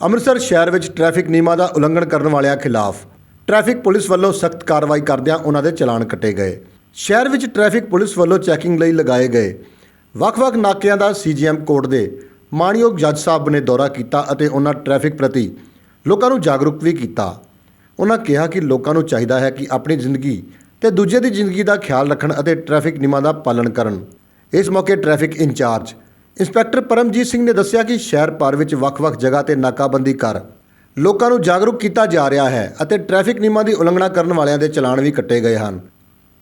ਅੰਮ੍ਰਿਤਸਰ ਸ਼ਹਿਰ ਵਿੱਚ ਟ੍ਰੈਫਿਕ ਨਿਯਮਾਂ ਦਾ ਉਲੰਘਣ ਕਰਨ ਵਾਲਿਆਂ ਖਿਲਾਫ ਟ੍ਰੈਫਿਕ ਪੁਲਿਸ ਵੱਲੋਂ ਸਖਤ ਕਾਰਵਾਈ ਕਰਦਿਆਂ ਉਹਨਾਂ ਦੇ ਚਲਾਨ ਕੱਟੇ ਗਏ। ਸ਼ਹਿਰ ਵਿੱਚ ਟ੍ਰੈਫਿਕ ਪੁਲਿਸ ਵੱਲੋਂ ਚੈਕਿੰਗ ਲਈ ਲਗਾਏ ਗਏ। ਵੱਖ-ਵੱਖ ਨਾਕਿਆਂ ਦਾ ਸੀਜੀਐਮ ਕੋਰਟ ਦੇ ਮਾਣਯੋਗ ਜੱਜ ਸਾਹਿਬ ਨੇ ਦੌਰਾ ਕੀਤਾ ਅਤੇ ਉਹਨਾਂ ਟ੍ਰੈਫਿਕ ਪ੍ਰਤੀ ਲੋਕਾਂ ਨੂੰ ਜਾਗਰੂਕ ਵੀ ਕੀਤਾ। ਉਹਨਾਂ ਕਿਹਾ ਕਿ ਲੋਕਾਂ ਨੂੰ ਚਾਹੀਦਾ ਹੈ ਕਿ ਆਪਣੀ ਜ਼ਿੰਦਗੀ ਤੇ ਦੂਜੇ ਦੀ ਜ਼ਿੰਦਗੀ ਦਾ ਖਿਆਲ ਰੱਖਣ ਅਤੇ ਟ੍ਰੈਫਿਕ ਨਿਯਮਾਂ ਦਾ ਪਾਲਣ ਕਰਨ। ਇਸ ਮੌਕੇ traffic incharge inspector Paramjit Singh ਨੇ ਦੱਸਿਆ ਕਿ ਸ਼ਹਿਰ ਭਰ ਵਿੱਚ ਵੱਖ-ਵੱਖ ਜਗ੍ਹਾ ਤੇ ਨਾਕਾਬੰਦੀ ਕਰ ਲੋਕਾਂ ਨੂੰ ਜਾਗਰੂਕ ਕੀਤਾ ਜਾ ਰਿਹਾ ਹੈ ਅਤੇ ਟ੍ਰੈਫਿਕ ਨਿਯਮਾਂ ਦੀ ਉਲੰਘਣਾ ਕਰਨ ਵਾਲਿਆਂ ਦੇ ਚਲਾਨ ਵੀ ਕੱਟੇ ਗਏ ਹਨ।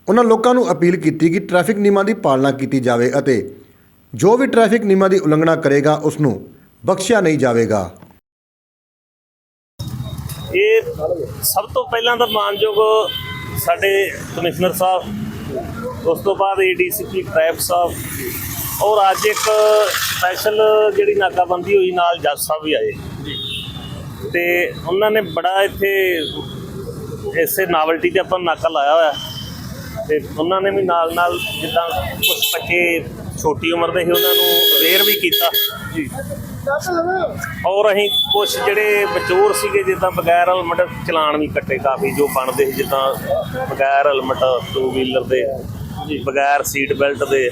ਉਹਨਾਂ ਲੋਕਾਂ ਨੂੰ ਅਪੀਲ ਕੀਤੀ ਕਿ ਟ੍ਰੈਫਿਕ ਨਿਯਮਾਂ ਦੀ ਪਾਲਣਾ ਕੀਤੀ ਜਾਵੇ ਅਤੇ ਜੋ ਵੀ ਟ੍ਰੈਫਿਕ ਨਿਯਮਾਂ ਦੀ ਉਲੰਘਣਾ ਕਰੇਗਾ, ਉਸ ਨੂੰ ਬਖਸ਼ਿਆ ਨਹੀਂ ਜਾਵੇਗਾ। ਇਹ ਸਭ ਤੋਂ ਪਹਿਲਾਂ ਤਾਂ ਮਾਨਯੋਗ ਸਾਡੇ ਕਮਿਸ਼ਨਰ ਸਾਹਿਬ, ਉਸ ਤੋਂ ਬਾਅਦ ਏਡੀਸੀਪੀ ਟ੍ਰੈਫਿਕ ਸਾਹਿਬ ਔਰ ਅੱਜ ਇੱਕ ਸਪੈਸ਼ਲ ਜਿਹੜੀ ਨਾਕਾਬੰਦੀ ਹੋਈ ਨਾਲ ਜੱਜ ਸਾਹਿਬ ਵੀ ਆਏ। ਤੇ ਉਹਨਾਂ ਨੇ ਬੜਾ ਇੱਥੇ ਇਸੇ ਨਾਵਲਟੀ ਤੇ ਆਪਾਂ ਨਾਕਾ ਲਾਇਆ ਹੋਇਆ। ਤੇ ਉਹਨਾਂ ਨੇ ਵੀ ਨਾਲ ਨਾਲ ਜਿੱਦਾਂ ਕੁਝ ਬੱਚੇ ਛੋਟੀ ਉਮਰ ਦੇ ਸੀ ਉਹਨਾਂ ਨੂੰ ਅਵੇਅਰ ਵੀ ਕੀਤਾ। ਜੀ। ਔਰ ਅਸੀਂ ਕੁਝ ਜਿਹੜੇ ਮਚੂਰ ਸੀਗੇ ਜਿੱਦਾਂ ਬਗੈਰ ਹੈਲਮਟ ਚਲਾਨ ਵੀ ਕੱਟੇ ਕਾਫੀ ਜੋ ਬਣਦੇ ਸੀ ਜਿੱਦਾਂ ਬਗੈਰ ਹੈਲਮਟ ਟੂ ਵੀਲਰ ਦੇ। ਬਗੈਰ ਸੀਟ ਬੈਲਟ ਦੇ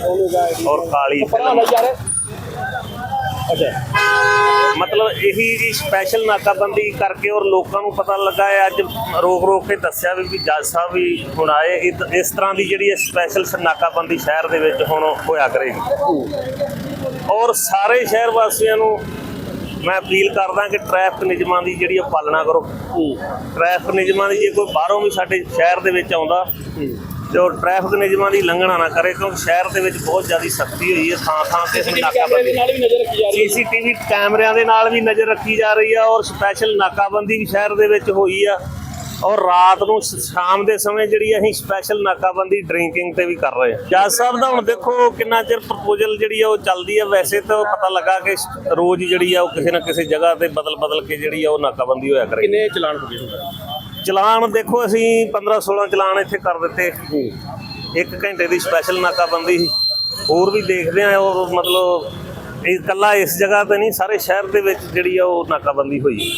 ਔਰ ਕਾਲੀ ਫਿਲਮ ਮਤਲਬ ਇਹੀ ਜੀ ਸਪੈਸ਼ਲ ਨਾਕਾਬੰਦੀ ਕਰਕੇ ਔਰ ਲੋਕਾਂ ਨੂੰ ਪਤਾ ਲੱਗਾ ਹੈ ਅੱਜ ਰੋਕ ਰੋਕ ਕੇ ਦੱਸਿਆ ਵੀ ਜੱਜ ਸਾਹਿਬ ਵੀ ਹੁਣ ਆਏ। ਇਸ ਤਰ੍ਹਾਂ ਦੀ ਜਿਹੜੀ ਸਪੈਸ਼ਲ ਨਾਕਾਬੰਦੀ ਸ਼ਹਿਰ ਦੇ ਵਿੱਚ ਹੁਣ ਹੋਇਆ ਕਰੇਗੀ। ਔਰ ਸਾਰੇ ਸ਼ਹਿਰ ਵਾਸੀਆਂ ਨੂੰ ਮੈਂ ਅਪੀਲ ਕਰਦਾ ਕਿ ਟ੍ਰੈਫਿਕ ਨਿਯਮਾਂ ਦੀ ਜਿਹੜੀ ਆ ਪਾਲਣਾ ਕਰੋ। ਟ੍ਰੈਫਿਕ ਨਿਯਮਾਂ ਦੀ ਜੇ ਕੋਈ ਬਾਹਰੋਂ ਵੀ ਸਾਡੇ ਸ਼ਹਿਰ ਦੇ ਵਿੱਚ ਆਉਂਦਾ ਤੇ ਟ੍ਰੈਫਿਕ ਨਿਯਮਾਂ ਦੀ ਲੰਘਣਾ ਨਾ ਕਰੇ ਕਿਉਂਕਿ ਸ਼ਹਿਰ ਦੇ ਵਿੱਚ ਬਹੁਤ ਜ਼ਿਆਦਾ ਸਖਤੀ ਹੋਈ ਹੈ ਥਾਂ ਥਾਂ ਤੇ ਨਾਕਾਬੰਦੀ ਨਾਲ ਵੀ ਨਜ਼ਰ ਰੱਖੀ ਜਾ ਰਹੀ ਹੈ। ਸੀਸੀਟੀਵੀ ਕੈਮਰਿਆਂ ਦੇ ਨਾਲ ਵੀ ਨਜ਼ਰ ਰੱਖੀ ਜਾ ਰਹੀ ਆ ਔਰ ਸਪੈਸ਼ਲ ਨਾਕਾਬੰਦੀ ਵੀ ਸ਼ਹਿਰ ਦੇ ਵਿੱਚ ਹੋਈ ਆ। ਔਰ ਰਾਤ ਨੂੰ ਸ਼ਾਮ ਦੇ ਸਮੇਂ ਜਿਹੜੀ ਅਸੀਂ ਸਪੈਸ਼ਲ ਨਾਕਾਬੰਦੀ ਡਰਿੰਕਿੰਗ ਤੇ ਵੀ ਕਰ ਰਹੇ ਹਾਂ। ਜੱਜ ਸਾਹਿਬ ਦਾ ਹੁਣ ਦੇਖੋ ਕਿੰਨਾ ਚਿਰ ਪ੍ਰਪੋਜ਼ਲ ਜਿਹੜੀ ਆ ਉਹ ਚੱਲਦੀ ਆ। ਵੈਸੇ ਤਾਂ ਪਤਾ ਲੱਗਾ ਕਿ ਰੋਜ਼ ਜਿਹੜੀ ਆ ਉਹ ਕਿਸੇ ਨਾ ਕਿਸੇ ਜਗ੍ਹਾ ਤੇ ਬਦਲ ਬਦਲ ਕੇ ਜਿਹੜੀ ਆ ਉਹ ਨਾਕਾਬੰਦੀ ਹੋਇਆ ਕਰੇ। ਕਿੰਨੇ ਚਲਾਨ ਹੋ ਗਏ ਚਲਾਨ ਦੇਖੋ ਅਸੀਂ 15 16 ਚਲਾਨ ਇੱਥੇ ਕਰ ਦਿੱਤੇ। ਇੱਕ ਘੰਟੇ ਦੀ ਸਪੈਸ਼ਲ ਨਾਕਾਬੰਦੀ ਸੀ। ਹੋਰ ਵੀ ਦੇਖਦੇ ਆ ਔਰ ਮਤਲਬ ਇਹ ਇਕੱਲਾ ਇਸ ਜਗ੍ਹਾ ਤੇ ਨਹੀਂ ਸਾਰੇ ਸ਼ਹਿਰ ਦੇ ਵਿੱਚ ਜਿਹੜੀ ਆ ਉਹ ਨਾਕਾਬੰਦੀ ਹੋਈ।